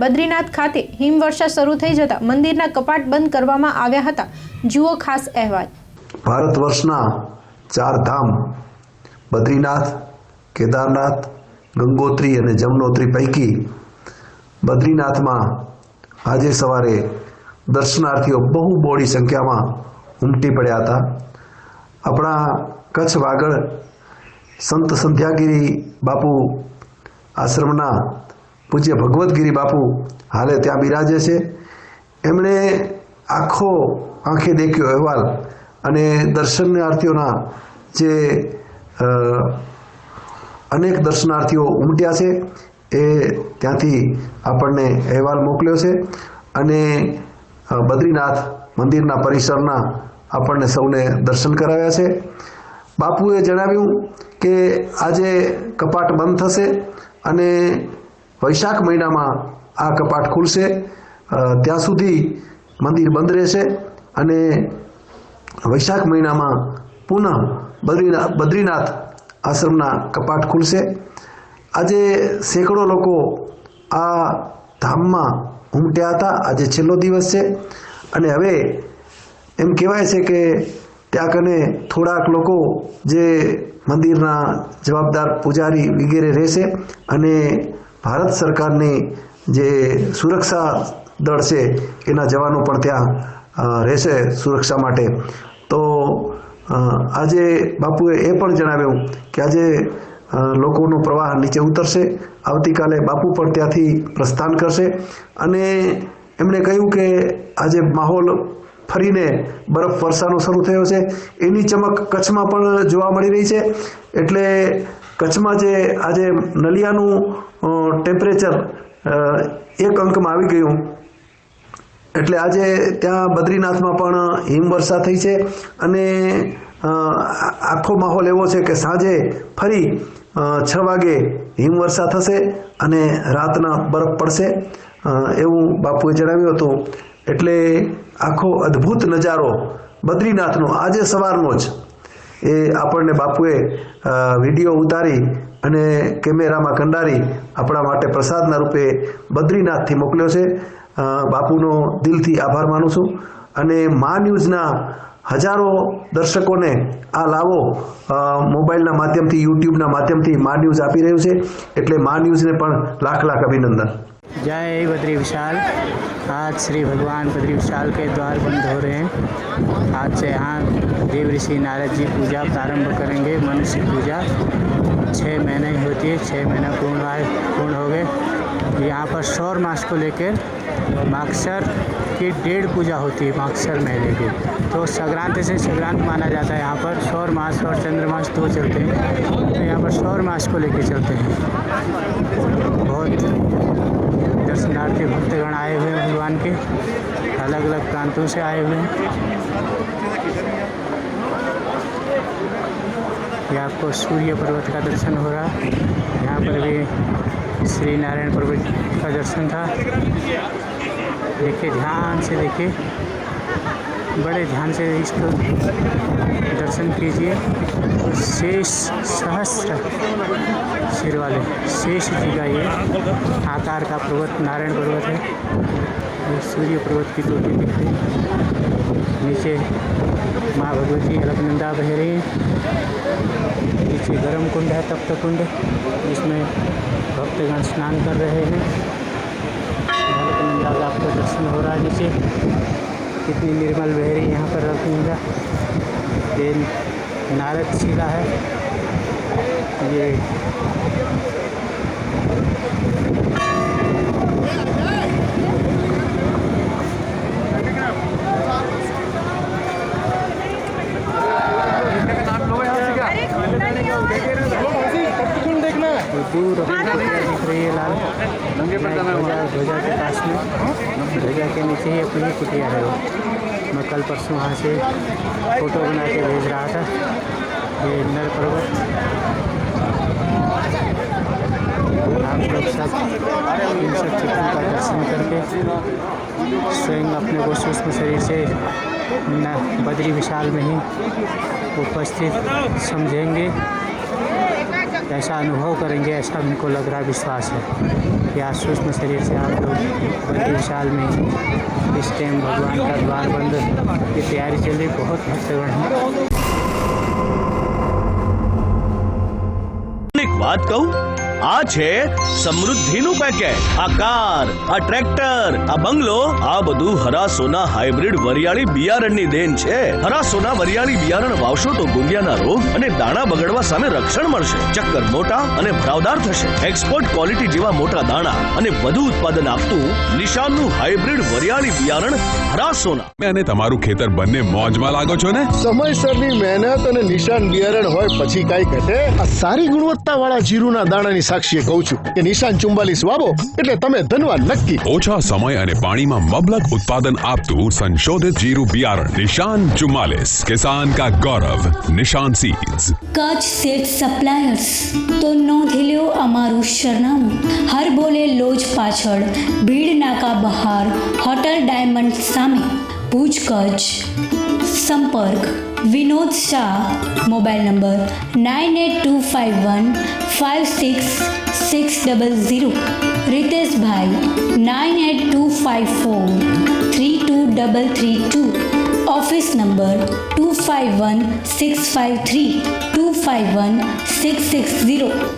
બદ્રીનાથ ખાતે હિમવર્ષા શરૂ થઈ જતા મંદિરના કપાટ બંધ કરવામાં આવ્યા હતા. જુઓ ખાસ અહેવાલ. ભારત વર્ષના ચાર ધામ, બદ્રીનાથ, કેદારનાથ, ગંગોત્રી અને જમનોત્રી પૈકી બદ્રીનાથમાં આજે સવારે દર્શનાર્થીઓ બહુ મોડી સંખ્યામાં ઉમટી પડ્યા હતા. આપણા કચ્છ વાગડ સંત સંધ્યાગીરી બાપુ આશ્રમના પૂજ્ય ભગવદ્ગીરી બાપુ હાલે ત્યાં બિરાજે છે. એમણે આખો આંખે દેખ્યો અહેવાલ અને દર્શનાર્થીઓના જે અનેક દર્શનાર્થીઓ ઉમટ્યા છે, એ ત્યાંથી આપણને અહેવાલ મોકલ્યો છે અને બદ્રીનાથ મંદિરના પરિસરના આપણને સૌને દર્શન કરાવ્યા છે. બાપુએ જણાવ્યું કે આજે કપાટ બંધ થશે અને વૈશાખ મહિનામાં આ કપાટ ખુલશે. ત્યાં સુધી મંદિર બંધ રહેશે અને વૈશાખ મહિનામાં પુનઃ બદ્રીનાથ બદ્રીનાથ આશ્રમના કપાટ ખુલશે. આજે સેંકડો લોકો આ ધામમાં ઉમટ્યા હતા. આજે છેલ્લો દિવસ છે અને હવે એમ કહેવાય છે કે ત્યાં કને થોડાક લોકો જે મંદિરના જવાબદાર પૂજારી વગેરે રહેશે અને ભારત સરકારની જે સુરક્ષા દળ છે, એના જવાનો પણ ત્યાં રહેશે સુરક્ષા માટે. તો આજે બાપુએ એ પણ જણાવ્યું કે આજે લોકોનો પ્રવાહ નીચે ઉતરશે. આવતીકાલે બાપુ પણ ત્યાંથી પ્રસ્થાન કરશે. અને એમણે કહ્યું કે આજે માહોલ ફરીને બરફ વર્ષાનો શરૂ થયો છે. એની ચમક કચ્છમાં પણ જોવા મળી રહી છે. એટલે કચ્છમાં જે આજે નલિયાનું ટેમ્પરેચર એક અંકમાં આવી ગયું. એટલે આજે ત્યાં બદ્રીનાથમાં પણ હિમવર્ષા થઈ છે અને આખો માહોલ એવો છે કે સાંજે ફરી છ વાગે હિમવર્ષા થશે અને રાતના બરફ પડશે એવું બાપુએ જણાવ્યું હતું. એટલે આખો અદ્ભુત નજારો બદ્રીનાથનો, આજે સવારનો જ. એ આપણને બાપુએ વીડિયો ઉતારી અને કેમેરામાં કંડારી આપણા માટે પ્રસાદના રૂપે બદ્રીનાથથી મોકલ્યો છે. બાપુનો દિલથી આભાર માનું છું. અને મા ન્યૂઝના હજારો દર્શકોને આ લાવો અ, મોબાઈલના માધ્યમથી યુટ્યુબના માધ્યમથી મા ન્યૂઝ આપી રહ્યું છે એટલે મા ન્યૂઝને પણ લાખ લાખ અભિનંદન जय बद्री विशाल आज श्री भगवान बद्री विशाल के द्वार बंद हो रहे हैं आज से यहाँ देव ऋषि नारद जी पूजा प्रारंभ करेंगे मनुष्य पूजा छः महीने ही होती है छः महीना पूर्ण आए पूर्ण हो गए यहाँ पर सौर मास को लेकर माक्षर की डेढ़ पूजा होती है माक्षर महीने की। तो संक्रांति से संक्रांत माना जाता है। यहाँ पर सौर मास और चंद्रमास दो चलते हैं। तो यहाँ पर सौर मास को लेकर चलते हैं। बहुत दर्शनार्थी, भक्तगण आए हुए हैं भगवान के। अलग अलग प्रांतों से आए हुए हैं। ये आपको सूर्य पर्वत का दर्शन हो रहा है। यहाँ पर भी श्री नारायण पर्वत का दर्शन था। देखिए, ध्यान से देखिए। बड़े ध्यान से इसको दर्शन कीजिए। शेष सहस्त्र सिर वाले, शेष जी का ये आकार का पर्वत, नारायण पर्वत है। सूर्य पर्वत की चोटी दिख रही नीचे माँ भगवती अलकनंदा बह रही है। नीचे गर्म कुंड है, तप्त कुंड, जिसमें भक्तगण स्नान कर रहे हैं। अलकनंदा का दर्शन हो रहा है नीचे। कितनी निर्मल बह रही यहाँ पर अलकनंदा ये नारद शिला है। ये दूर दिख रही है लाल। ध्वजा ध्वजा के पास में। ध्वजा के नीचे ही अपनी कुटिया है वो। मैं कल परसों वहाँ से फ़ोटो बना के भेज रहा था। ये नर पर्वत। आप लोग सब इन सब चित्रों का दर्शन करके स्वयं अपने को सूक्ष्म शरीर से न बद्री विशाल में ही उपस्थित समझेंगे। ऐसा अनुभव करेंगे ऐसा उनको लग रहा विश्वास है कि आज सूक्ष्म शरीर से आप लोग बड़े विशाल में इस टाइम भगवान का द्वार बंद की तैयारी चल रही, बहुत महत्वपूर्ण है एक बात कहूँ આ છે સમૃદ્ધિનું પેકેટ આ કાર આ ટ્રેક્ટર આ બંગલો આ બધું હરા સોના હાઇબ્રિડ વરિયાળી બિયારણની દેન છે. હરા સોના વરિયાળી બિયારણ વાવશો તો ગુંડિયાના રોગ અને દાણા બગડવા સામે રક્ષણ મળશે. ચક્કર મોટા અને ભરાવદાર થશે. એક્સપોર્ટ ક્વોલિટી જેવા મોટા દાણા અને વધુ ઉત્પાદન આપતું નિશાનનું હાઇબ્રિડ વરિયાળી બિયારણ હરા સોના અને તમારું ખેતર બંને મોજમાં લાગો છો ને? સમયસરની મહેનત અને નિશાન બિયારણ હોય પછી કઈ ઘટે? આ સારી ગુણવત્તા વાળા જીરુના દાણાની સાક્ષીએ કહું છું કે નિશાન ચુમ્બાલીસ વાવો એટલે તમે ધનવાન નક્કી ઓછા સમય અને પાણીમાં મબલક ઉત્પાદન આપતું સંશોધિત જીરું બિયારણ નિશાન ચુમ્માલીસ કિસાન કા ગૌરવ નિશાન સીડ્સ કચ્છ સેટ સપ્લાયર્સ તો નોંધી લ્યો અમારું સરનામું. હર બોલે લોજ પાછળ ભીડ નાકા બહાર હોટલ ડાયમંડ સામે. ભુજ સંપર્ક, Vinod Shah, mobile number nine eight two five one five six six double zero રિતેશભાઈ nine eight two five four three two double three two office number two five one six five three two five one six six zero